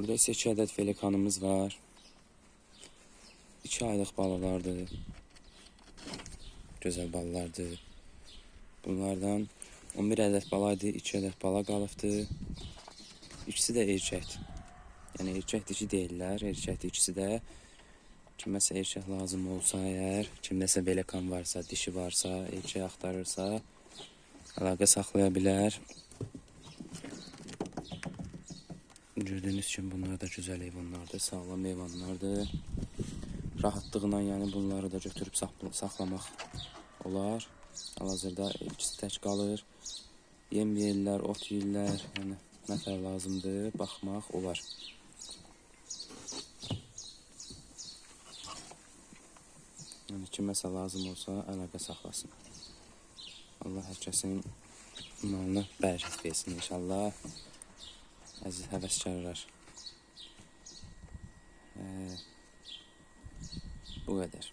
Burada isə 2 ədəd felikanımız var. 2 aylıq balalardır. Gözəl balalardır. Bunlardan 11 ədəd bala idi, 2 ədəd bala qalıbdı. İkisi də erkəkdir. Yəni erkək dişi deyirlər, erkəkdir ikisi də. Kiməsə erkək lazım olsa əgər, kimdəsə belekan varsa, dişi varsa, erkək axtarırsa, əlaqə saxlaya bilər. Gördüyünüz kimi bunlar da güzel heyvanlardır, sağlam heyvanlardır. Rahatlığına yəni bunları da götürüb saxla- saxlamaq olar. Hal-hazırda ikisi tək qalır. Yem yeyirlər, ot yeyirlər, yəni nəfər lazımdır, baxmaq olar. Yəni kiməsə lazım olsa əlaqə saxlasın. Allah hər malını bərəkət versin inşallah. Əziz həvəskarlar. Ee, bu qədər.